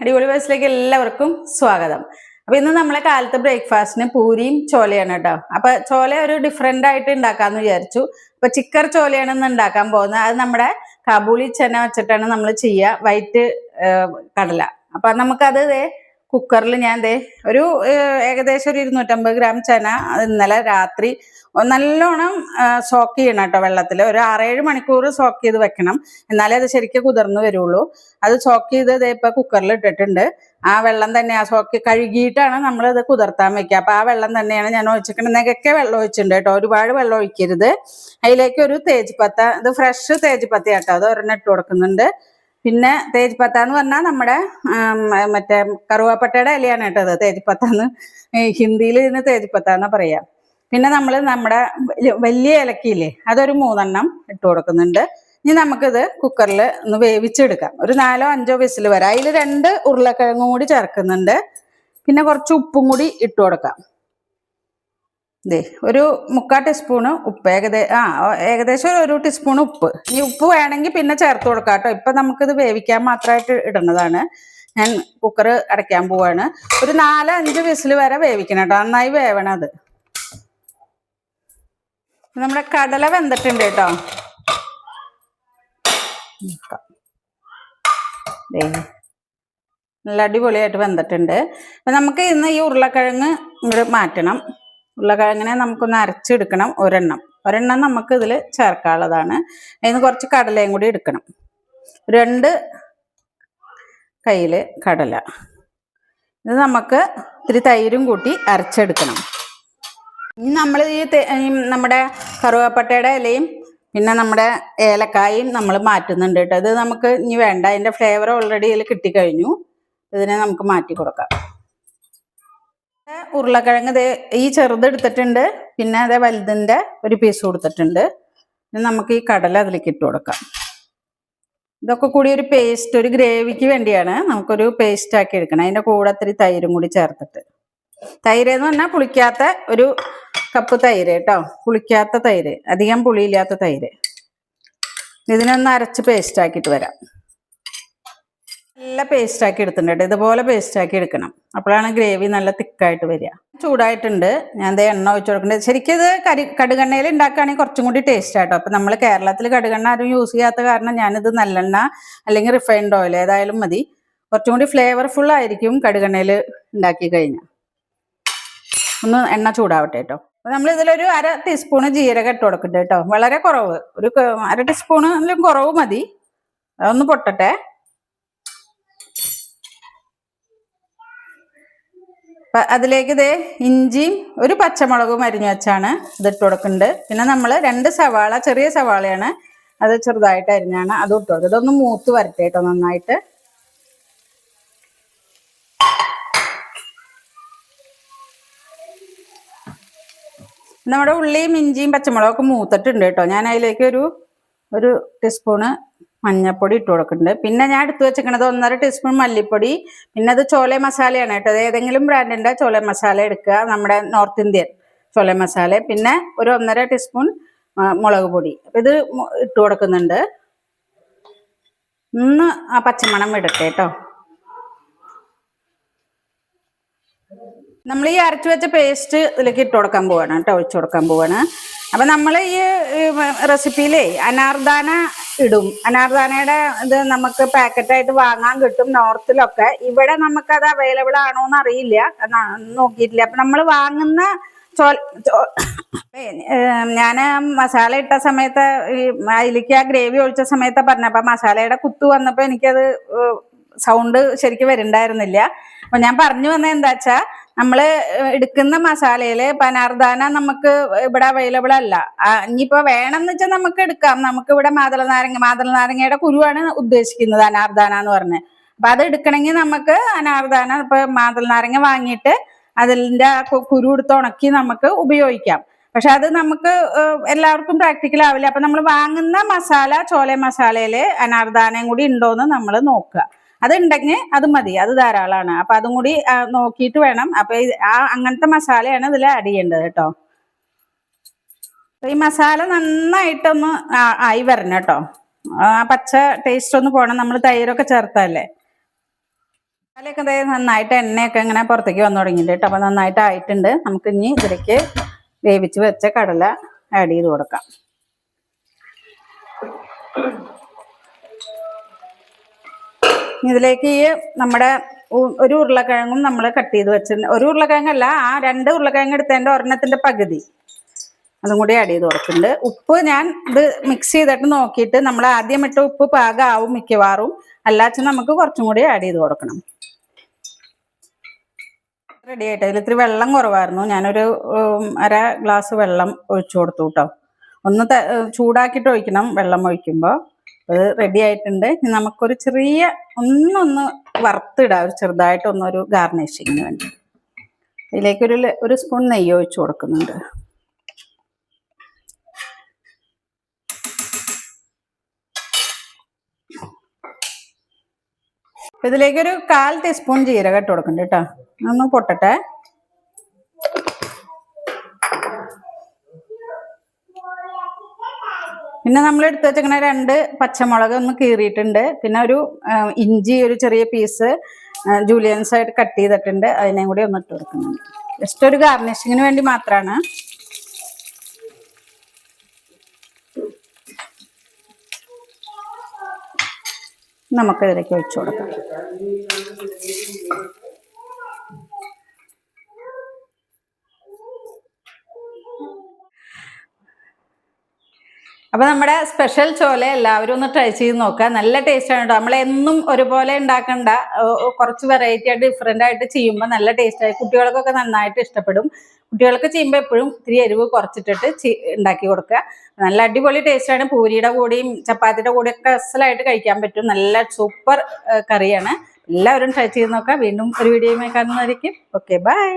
അടിപൊളി വയസ്സിലേക്ക് എല്ലാവർക്കും സ്വാഗതം. അപ്പൊ ഇന്ന് നമ്മളെ കാലത്തെ ബ്രേക്ക്ഫാസ്റ്റിന് പൂരിയും ചോലയാണ് കേട്ടോ. അപ്പൊ ചോല ഒരു ഡിഫറെന്റ് ആയിട്ട് ഉണ്ടാക്കാന്ന് വിചാരിച്ചു. അപ്പൊ ചിക്കർ ചോലയാണ് ഇന്ന് ഉണ്ടാക്കാൻ പോകുന്നത്. അത് നമ്മുടെ കാബൂളി ചെന വെച്ചിട്ടാണ് നമ്മൾ ചെയ്യുക. വൈറ്റ് കടല. അപ്പൊ നമുക്കത് കുക്കറിൽ ഞാൻ ദേ ഒരു ഏകദേശം ഒരു ഇരുന്നൂറ്റമ്പത് ഗ്രാം ചന ഇന്നലെ രാത്രി നല്ലോണം സോക്ക് ചെയ്യണം കേട്ടോ വെള്ളത്തിൽ ഒരു ആറേഴ് മണിക്കൂർ സോക്ക് ചെയ്ത് വെക്കണം. എന്നാലേ അത് ശരിക്കും കുതിർന്ന് വരുള്ളൂ. അത് സോക്ക് ചെയ്ത് ദേ ഇപ്പം കുക്കറിൽ ഇട്ടിട്ടുണ്ട്. ആ വെള്ളം തന്നെ ആ സോക്ക് കഴുകിയിട്ടാണ് നമ്മൾ ഇത് കുതിർത്താൻ വെക്കുക. അപ്പം ആ വെള്ളം തന്നെയാണ് ഞാൻ ഒഴിച്ചിരിക്കുന്നത്. നെകക്കെ വെള്ളം ഒഴിച്ചിട്ടുണ്ട് കേട്ടോ. ഒരുപാട് വെള്ളം ഒഴിക്കരുത്. അതിലേക്ക് ഒരു തേജ്പത്ത ഇത് ഫ്രഷ് തേജ്പത്ത കേട്ടോ അത് ഒരെണ്ണം ഇട്ട് കൊടുക്കുന്നുണ്ട്. പിന്നെ തേജ്പത്ത എന്ന് പറഞ്ഞാൽ നമ്മുടെ മറ്റേ കറുവാപ്പട്ടയുടെ ഇലയാണ് കേട്ടത് തേജ്പത്ത എന്ന് ഹിന്ദിയിൽ ഇതിന് തേജ്പത്ത എന്നാ പറയാ. പിന്നെ നമ്മൾ നമ്മുടെ വലിയ ഇലക്കിയില്ലേ അതൊരു മൂന്നെണ്ണം ഇട്ട് കൊടുക്കുന്നുണ്ട്. ഇനി നമുക്കിത് കുക്കറിൽ ഒന്ന് വേവിച്ചെടുക്കാം. ഒരു നാലോ അഞ്ചോ വിസിൽ വരാം. അതിൽ രണ്ട് ഉരുളക്കിഴങ്ങും കൂടി ചേർക്കുന്നുണ്ട്. പിന്നെ കുറച്ച് ഉപ്പും കൂടി ഇട്ട് കൊടുക്കാം. ദേ ഒരു മുക്കാൽ ടീസ്പൂണ് ഉപ്പ് ഏകദേശം ആ ഏകദേശം ഒരു ടീസ്പൂൺ ഉപ്പ്. ഈ ഉപ്പ് വേണമെങ്കിൽ പിന്നെ ചേർത്ത് കൊടുക്കാം കേട്ടോ. ഇപ്പൊ നമുക്കിത് വേവിക്കാൻ മാത്രമായിട്ട് ഇടുന്നതാണ്. ഞാൻ കുക്കർ അടയ്ക്കാൻ പോവാണ്. ഒരു നാല് അഞ്ച് വിസിൽ വരെ വേവിക്കണം കേട്ടോ. നന്നായി വേവണം അത്. നമ്മുടെ കടല വെന്തിട്ടുണ്ട് കേട്ടോ. നല്ല അടിപൊളിയായിട്ട് വെന്തിട്ടുണ്ട്. അപ്പൊ നമുക്ക് ഇന്ന് ഈ ഉരുളക്കിഴങ്ങ് ഇങ്ങോട്ട് മാറ്റണം. ഉരുളക്കിഴങ്ങിനെ നമുക്കൊന്ന് അരച്ചെടുക്കണം ഒരെണ്ണം. ഒരെണ്ണം നമുക്ക് ഇതിൽ ചേർക്കാനുള്ളതാണ്. അതിന് കുറച്ച് കടലയും കൂടി എടുക്കണം. രണ്ട് കയ്യിൽ കടല. ഇത് നമുക്ക് ഇത്തിരി തൈരും കൂട്ടി അരച്ചെടുക്കണം. ഇനി നമ്മൾ ഈ നമ്മുടെ കറുവാപ്പട്ടയുടെ ഇലയും പിന്നെ നമ്മുടെ ഏലക്കായും നമ്മൾ മാറ്റുന്നുണ്ട് കേട്ടോ. ഇത് നമുക്ക് ഇനി വേണ്ട. അതിന്റെ ഫ്ലേവർ ഓൾറെഡി ഇതിൽ കിട്ടിക്കഴിഞ്ഞു. ഇതിനെ നമുക്ക് മാറ്റി കൊടുക്കാം. ഉരുളക്കിഴങ്ങ് ഈ ചെറുത് എടുത്തിട്ടുണ്ട്. പിന്നെ അതേ വലുതിന്റെ ഒരു പീസ് കൊടുത്തിട്ടുണ്ട്. നമുക്ക് ഈ കടല അതിലേക്ക് ഇട്ട് കൊടുക്കാം. ഇതൊക്കെ കൂടി ഒരു പേസ്റ്റ് ഒരു ഗ്രേവിക്ക് വേണ്ടിയാണ് നമുക്കൊരു പേസ്റ്റ് ആക്കി എടുക്കണം. അതിന്റെ കൂടെ ഇത്തിരി തൈരും കൂടി ചേർത്തിട്ട്. തൈര് എന്ന് പറഞ്ഞാൽ പുളിക്കാത്ത ഒരു കപ്പ് തൈര് കേട്ടോ. പുളിക്കാത്ത തൈര്. അധികം പുളിയില്ലാത്ത തൈര്. ഇതിനൊന്ന് അരച്ച് പേസ്റ്റ് ആക്കിയിട്ട് വരാം. നല്ല പേസ്റ്റ് ആക്കി എടുത്തിട്ടുണ്ട്. ഇതുപോലെ പേസ്റ്റ് ആക്കി എടുക്കണം. അപ്പോഴാണ് ഗ്രേവി നല്ല തിക്കായിട്ട് വരിക. ചൂടായിട്ടുണ്ട്. ഞാൻ ദേ എണ്ണ ഒഴിച്ചു കൊടുക്കുന്നുണ്ട്. ശരിക്കും ഇത് കരി കടുകെണ്ണയിൽ ഉണ്ടാക്കുകയാണെങ്കിൽ കുറച്ചും കൂടി ടേസ്റ്റ് ആട്ടോ. അപ്പം നമ്മൾ കേരളത്തിൽ കടുകെണ്ണ ആരും യൂസ് ചെയ്യാത്ത കാരണം ഞാനിത് നല്ലെണ്ണ അല്ലെങ്കിൽ റിഫൈൻഡ് ഓയിൽ ഏതായാലും മതി. കുറച്ചും കൂടി ഫ്ലേവർഫുൾ ആയിരിക്കും കടുകെണ്ണയിൽ ഉണ്ടാക്കി കഴിഞ്ഞാൽ. ഒന്ന് എണ്ണ ചൂടാവട്ടെ കേട്ടോ നമ്മൾ ഇതിലൊരു അര ടീസ്പൂണ് ജീരകം ഇട്ട് കൊടുക്കട്ടെ കേട്ടോ വളരെ കുറവ്. ഒരു അര ടീസ്പൂണിലും കുറവ് മതി. അതൊന്ന് പൊട്ടട്ടെ. അതിലേക്ക് ഇതേ ഇഞ്ചിയും ഒരു പച്ചമുളകും അരിഞ്ഞു വെച്ചാണ് ഇത് ഇട്ട് കൊടുക്കുന്നുണ്ട് പിന്നെ നമ്മൾ രണ്ട് സവാള ചെറിയ സവാളയാണ് അത് ചെറുതായിട്ട് അരിഞ്ഞാണ് അത് ഇട്ട് കൊടുക്കുക. ഇതൊന്ന് മൂത്ത് വരട്ടെ കേട്ടോ നന്നായിട്ട്. നമ്മുടെ ഉള്ളിയും ഇഞ്ചിയും പച്ചമുളകൊക്കെ മൂത്തിട്ടുണ്ട് കേട്ടോ ഞാൻ അതിലേക്ക് ഒരു ഒരു ടീസ്പൂണ് മഞ്ഞപ്പൊടി ഇട്ട് കൊടുക്കുന്നുണ്ട്. പിന്നെ ഞാൻ എടുത്തു വെച്ചിരിക്കണത് ഒന്നര ടീസ്പൂൺ മല്ലിപ്പൊടി പിന്നെ അത് ചോല മസാലയാണ് കേട്ടോ. ഏതെങ്കിലും ബ്രാൻഡിന്റെ ചോല മസാല എടുക്കുക. നമ്മുടെ നോർത്ത് ഇന്ത്യൻ ചോല മസാല. പിന്നെ ഒരു ഒന്നര ടീസ്പൂൺ മുളക് പൊടി. ഇത് ഇട്ട് കൊടുക്കുന്നുണ്ട്. ഒന്ന് ആ പച്ചമണം വിടട്ടെ കേട്ടോ. നമ്മൾ ഈ അരച്ചു വെച്ച പേസ്റ്റ് ഇതിലേക്ക് ഇട്ട് കൊടുക്കാൻ പോവാണ് കേട്ടോ ഒഴിച്ചു കൊടുക്കാൻ പോവാണ്. അപ്പൊ നമ്മൾ ഈ റെസിപ്പിയിലേ അനാർദാന ഇടും. അനാർദാനയുടെ ഇത് നമുക്ക് പാക്കറ്റായിട്ട് വാങ്ങാൻ കിട്ടും നോർത്തിലൊക്കെ. ഇവിടെ നമുക്കത് അവൈലബിൾ ആണോ എന്ന് അറിയില്ല നോക്കിയിട്ടില്ല. അപ്പൊ നമ്മൾ വാങ്ങുന്ന ഞാൻ മസാല ഇട്ട സമയത്ത് ഈ അതിലേക്ക് ആ ഗ്രേവി ഒഴിച്ച സമയത്ത് പറഞ്ഞപ്പോ മസാലയുടെ കുത്തു വന്നപ്പോ എനിക്കത് സൗണ്ട് ശരിക്കും വരുന്നുണ്ടായിരുന്നില്ല അപ്പൊ ഞാൻ പറഞ്ഞു വന്നത് എന്താ നമ്മൾ ഏഹ് എടുക്കുന്ന മസാലയിൽ പനാർദാന നമുക്ക് ഇവിടെ അവൈലബിൾ അല്ല. ഇനിയിപ്പോ വേണം വേണമെന്ന് വെച്ചാൽ നമുക്ക് എടുക്കാം. നമുക്ക് ഇവിടെ മാതള നാരങ്ങ മാതള നാരങ്ങയുടെ കുരുവാണ് ഉദ്ദേശിക്കുന്നത് അനാർദാന എന്ന് പറഞ്ഞ്. അപ്പൊ അത് എടുക്കണമെങ്കിൽ നമുക്ക് അനാർദാന ഇപ്പൊ മാതള നാരങ്ങ വാങ്ങിയിട്ട് അതിന്റെ കുരു എടുത്ത് ഉണക്കി നമുക്ക് ഉപയോഗിക്കാം. പക്ഷെ അത് നമുക്ക് എല്ലാവർക്കും പ്രാക്ടിക്കൽ ആവില്ല. അപ്പൊ നമ്മൾ വാങ്ങുന്ന മസാല ചോല മസാലയിൽ അനാർദാനയും കൂടി ഉണ്ടോ എന്ന് നമ്മൾ നോക്കുക. അത് ഉണ്ടെങ്കിൽ അത് മതി അത് ധാരാളമാണ് അപ്പൊ അതും കൂടി നോക്കിയിട്ട് വേണം. അപ്പൊ ആ അങ്ങനത്തെ മസാലയാണ് ഇതിൽ ആഡ് ചെയ്യേണ്ടത് കേട്ടോ. അപ്പൊ ഈ മസാല നന്നായിട്ടൊന്ന് ആയി വരണം കേട്ടോ. ആ പച്ച ടേസ്റ്റ് ഒന്ന് പോണം. നമ്മൾ തൈരൊക്കെ ചേർത്തല്ലേ മസാലയൊക്കെ നന്നായിട്ട് എണ്ണയൊക്കെ ഇങ്ങനെ പുറത്തേക്ക് വന്നു തുടങ്ങിയിട്ടുണ്ട് കേട്ടോ. അപ്പോൾ നന്നായിട്ട് ആയിട്ടുണ്ട് നമുക്ക് ഇനി ഇതിലേക്ക് വേവിച്ച് വെച്ച കടല ആഡ് ചെയ്ത് കൊടുക്കാം. ഇതിലേക്ക് ഈ നമ്മുടെ ഒരു ഉരുളക്കിഴങ്ങും നമ്മൾ കട്ട് ചെയ്ത് വെച്ചിട്ടുണ്ട്. ഒരു ഉരുളക്കിഴങ്ങല്ല ആ രണ്ട് ഉരുളക്കിഴങ്ങ് എടുത്തതിന്റെ ഒരെണ്ണത്തിന്റെ പകുതി. അതും കൂടി ആഡ് ചെയ്ത് കൊടുക്കുന്നുണ്ട് ഉപ്പ് ഞാൻ ഇത് മിക്സ് ചെയ്തിട്ട് നോക്കിയിട്ട് നമ്മൾ ആദ്യം ഇട്ട ഉപ്പ് പാകമാവും മിക്കവാറും. അല്ലാച്ച നമുക്ക് കുറച്ചും കൂടി ആഡ് ചെയ്ത് കൊടുക്കണം. റെഡി ആയിട്ട്. അതിൽ ഇത്തിരി വെള്ളം കുറവായിരുന്നു. ഞാനൊരു അര ഗ്ലാസ് വെള്ളം ഒഴിച്ചു കൊടുത്തു കേട്ടോ ഒന്ന് ചൂടാക്കിയിട്ട് ഒഴിക്കണം വെള്ളം ഒഴിക്കുമ്പോൾ അത് റെഡി ആയിട്ടുണ്ട്. നമുക്കൊരു ചെറിയ ഒന്നൊന്ന് വറുത്തിടാം. ഒരു ചെറുതായിട്ട് ഒന്നൊരു ഗാർണിഷിങ്ങിന് വേണ്ടി. ഇതിലേക്കൊരു ഒരു സ്പൂൺ നെയ്യ് ഒഴിച്ച് കൊടുക്കുന്നുണ്ട്. ഇതിലേക്കൊരു കാൽ ടീസ്പൂൺ ജീരകം ഇട്ട് കൊടുക്കണ്ട കേട്ടോ. ഒന്ന് പൊട്ടട്ടെ. പിന്നെ നമ്മൾ എടുത്ത് വെച്ചിങ്ങനെ രണ്ട് പച്ചമുളക് ഒന്ന് കീറിയിട്ടുണ്ട്. പിന്നെ ഒരു ഇഞ്ചി ഒരു ചെറിയ പീസ് ജൂലിയൻസ് ആയിട്ട് കട്ട് ചെയ്തിട്ടുണ്ട്. അതിനെയും കൂടി ഒന്ന് ഇട്ട് കൊടുക്കുന്നുണ്ട്. ജസ്റ്റ് ഒരു ഗാർണിഷിങ്ങിന് വേണ്ടി മാത്രമാണ് നമുക്ക് ഇതിലേക്ക് ഒഴിച്ചു കൊടുക്കാം. അപ്പൊ നമ്മുടെ സ്പെഷ്യൽ ചോല എല്ലാവരും ഒന്ന് ട്രൈ ചെയ്ത് നോക്കുക നല്ല ടേസ്റ്റ് ആണ് കേട്ടോ നമ്മൾ എന്നും ഒരുപോലെ ഉണ്ടാക്കണ്ട കുറച്ച് വെറൈറ്റി ആയിട്ട് ഡിഫറെന്റ് ആയിട്ട് ചെയ്യുമ്പോൾ നല്ല ടേസ്റ്റ് ആയി. കുട്ടികൾക്കൊക്കെ നന്നായിട്ട് ഇഷ്ടപ്പെടും. കുട്ടികൾക്ക് ചെയ്യുമ്പോൾ എപ്പോഴും ഇത്തിരി എരിവ് കുറച്ചിട്ടിട്ട് ഉണ്ടാക്കി കൊടുക്കുക. നല്ല അടിപൊളി ടേസ്റ്റ് ആണ്. പൂരിയുടെ കൂടെയും ചപ്പാത്തിയുടെ കൂടെയൊക്കെ അസലായിട്ട് കഴിക്കാൻ പറ്റും. നല്ല സൂപ്പർ കറിയാണ്. എല്ലാവരും ട്രൈ ചെയ്ത് നോക്കുക. വീണ്ടും ഒരു വീഡിയോയുമായി കാണുന്നതായിരിക്കും. Okay bye